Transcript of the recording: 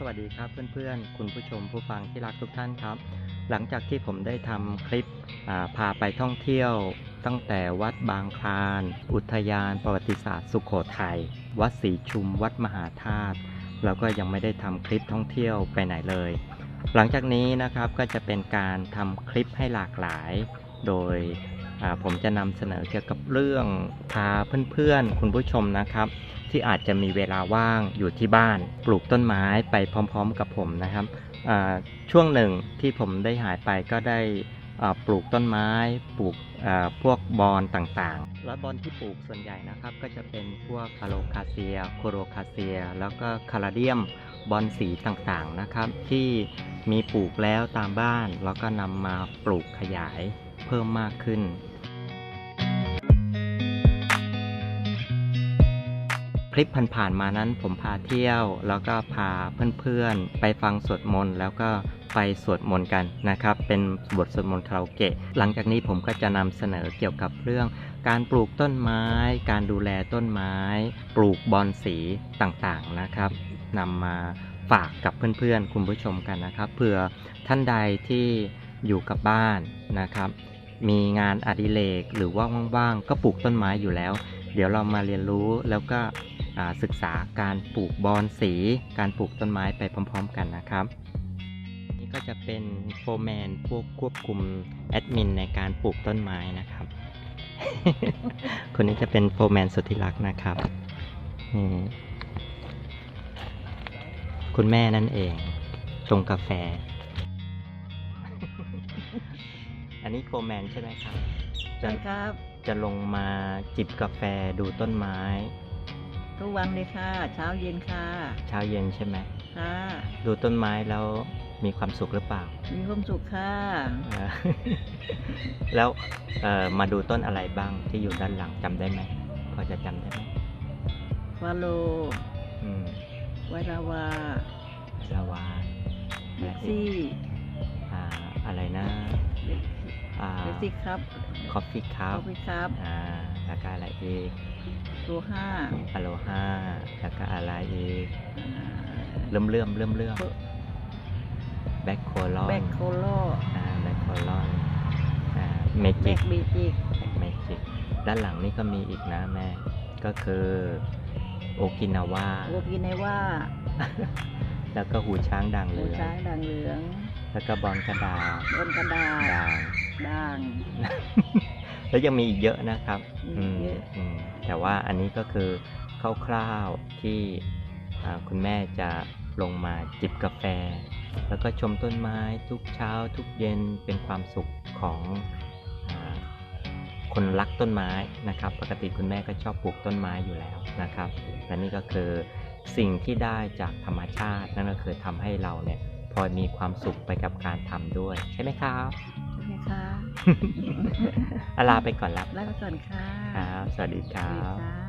สวัสดีครับเพื่อนๆ คุณผู้ชมผู้ฟังที่รักทุกท่านครับ หลังจากที่ผมได้ทำคลิปาพาไปท่องเที่ยว ตั้งแต่วัดบางคลาน อุทยานประวัติศาสตร์สุขโขทัยวัดศรีชุม วัดมหาธาตุแล้วก็ยังไม่ได้ทำคลิปท่องเที่ยวไปไหนเลย หลังจากนี้นะครับก็จะเป็นการทำคลิปให้หลากหลาย โดยผมจะนำเสนอเกี่ยวกับเรื่องพาเพื่อนๆ คุณผู้ชมนะครับ ที่อาจจะมีเวลาว่างอยู่ที่บ้าน ปลูกต้นไม้ไปพร้อม ๆ กับผมนะครับช่วงหนึ่งที่ผมได้หายไปก็ได้ปลูกต้นไม้ ปลูกพวกบอนต่างๆ แล้วบอนที่ปลูกส่วนใหญ่นะครับ ก็จะเป็นพวกคาโลคาเซีย โคโรคาเซีย แล้วก็คาราเดียมบอนสีต่างๆนะครับ ที่มีปลูกแล้วตามบ้าน แล้วก็นำมาปลูกขยายเพิ่มมากขึ้น ลิปผ่านๆมานั้นผมพาเที่ยว แล้วก็พาเพื่อนๆ ไปฟังสวดมนต์แล้วก็ไปสวดมนต์กันนะครับ เป็นบทสวดมนต์คาราโอเกะ หลังจากนี้ผมก็จะนำเสนอเกี่ยวกับเรื่องการปลูกต้นไม้ การดูแลต้นไม้ ปลูกบอนสีต่างๆนะครับนำมาฝากกับเพื่อนๆ คุณผู้ชมกันนะครับเผื่อท่านใดที่อยู่กับบ้านนะครับ มีงานอดิเรกหรือว่าว่างๆ ก็ปลูกต้นไม้อยู่แล้ว เดี๋ยวเรามาเรียนรู้แล้วก็ ศึกษาการปลูกบอนสี การปลูกต้นไม้ไปพร้อม ๆ กันนะครับ นี่ก็จะเป็นโฟร์แมนพวกควบคุมแอดมินในการปลูกต้นไม้นะครับ คนนี้จะเป็นโฟร์แมนสุดที่รักนะครับนี่คุณแม่นั่นเองชงกาแฟ อันนี้โฟร์แมนใช่ไหมครับใช่ครับจะลงมาจิบกาแฟดูต้นไม้ ทุกวันเลยค่ะ เช้าเย็นค่ะ เช้าเย็นใช่ไหมค่ะ ดูต้นไม้แล้วมีความสุขหรือเปล่า มีความสุขค่ะเออแล้วเอ่อมาดูต้นอะไรบ้างที่อยู่ด้านหลังจำได้ไหมพอจะจำได้ไหมฟาโลอืมไวราวาลาวาเล็กซี่อ่าอะไรนะอ่าเล็กซี่ครับ คอฟฟี่คัคพอฟฟี่ครับอ่าแล้วก็อะไรอีก ตัวห้าอโลฮาแล้วก็อะไรอีกอ่าเริ่มเลื่อมเริ่มเลื่อมแบ็คโคลอนแบคโคโลอ่าแบ็คโคลอนอ่าเมแบจิกคบีจิกเมจิกด้านหลังนี่ก็มีอีกนะแม่ ก็คือโอกินาวาโอกินเนว่าแล้วก็หูช้างด่างหเหมูลืองช้างด่างเหลือง แล้วก็บอลกระดาษบนกระดาษด่าง ด่าง แล้วยังมีอีกเยอะนะครับมีอืมเยอะ อืมแต่ว่าอันนี้ก็คือคร่าวๆที่อ่าคุณแม่จะลงมาจิบกาแฟ แล้วก็ชมต้นไม้ทุกเช้าทุกเย็นเป็นความสุขของอาคนรักต้นไม้นะครับ ปกติคุณแม่ก็ชอบปลูกต้นไม้อยู่แล้วนะครับและนี่ก็คือสิ่งที่ได้จากธรรมชาตินั่นก็คือทำให้เราเนี่ยพ ลอยมีความสุขไปกับการทำด้วย ใช่ไหมครับใช่ไหมคะอาลาไปก่อนละลาไปก่อนค่ะครับสวัสดีคสรัวัสดีบค่ะ